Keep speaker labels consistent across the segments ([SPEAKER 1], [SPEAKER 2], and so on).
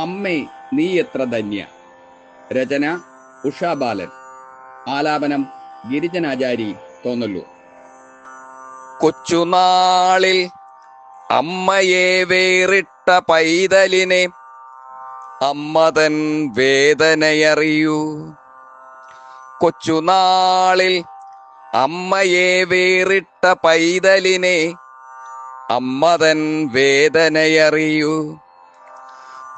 [SPEAKER 1] അമ്മേ നീ എത്ര ധന്യ. രചന ഉഷാ ബാലൻ. ആലാപനം ഗിരിജനാചാരി തോന്നല്ലൂർ.
[SPEAKER 2] കൊച്ചുനാളിൽ അമ്മയെ വേറിട്ട പൈതലിനെ അമ്മതൻ വേദനയറിയൂ. കൊച്ചുനാളിൽ അമ്മയെ വേറിട്ട പൈതലിനെ അമ്മതൻ വേദനയറിയൂ.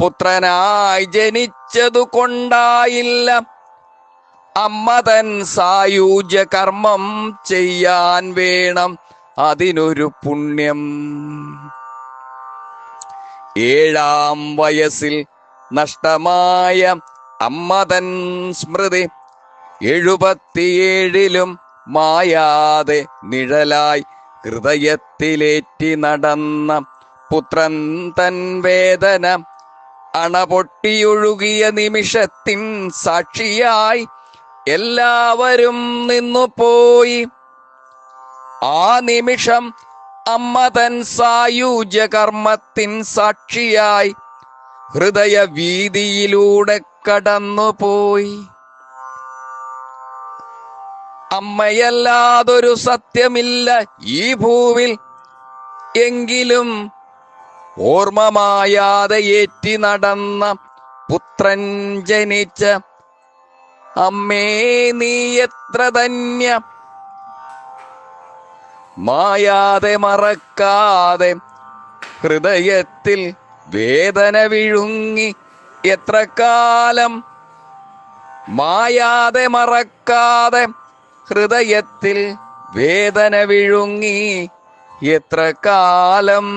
[SPEAKER 2] പുത്രനായി ജനിച്ചതു കൊണ്ടായില്ല അമ്മ തൻ സായൂജ്യ കർമ്മം ചെയ്യാൻ വേണം. അതിനൊരു പുണ്യം. ഏഴാം വയസ്സിൽ നഷ്ടമായ അമ്മതൻ സ്മൃതി എഴുപത്തിയേഴിലും മായാതെ നിഴലായി ഹൃദയത്തിലേറ്റി നടന്ന പുത്രൻ തൻ വേദന അണപൊട്ടിയൊഴുകിയ നിമിഷത്തിൻ സാക്ഷിയായി എല്ലാവരും നിന്നു പോയി ആ നിമിഷം അമ്മ തൻ സായുജ കർമ്മത്തിൻ സാക്ഷിയായി ഹൃദയ വീതിയിലൂടെ കടന്നുപോയി. അമ്മയല്ലാതൊരു സത്യമില്ല ഈ ഭൂവിൽ. എങ്കിലും ഓർമ്മമായാതെ ഏറ്റി നടന്ന പുത്രൻ ജനിച്ച അമ്മേ നീ എത്ര ധന്യ. മായാതെ മറക്കാതെ ഹൃദയത്തിൽ വേദന വിഴുങ്ങി എത്ര കാലം. മായാതെ മറക്കാതെ ഹൃദയത്തിൽ വേദന വിഴുങ്ങി എത്ര കാലം.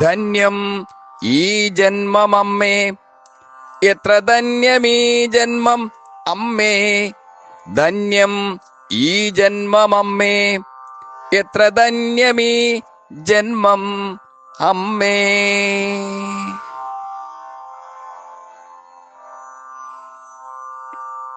[SPEAKER 2] ധന്യം ഈ ജന്മം അമ്മേ എത്ര ധന്യമീ ജന്മം അമ്മേ. ധന്യം ഈ ജന്മം അമ്മേ എത്ര ധന്യമീ ജന്മം അമ്മേ.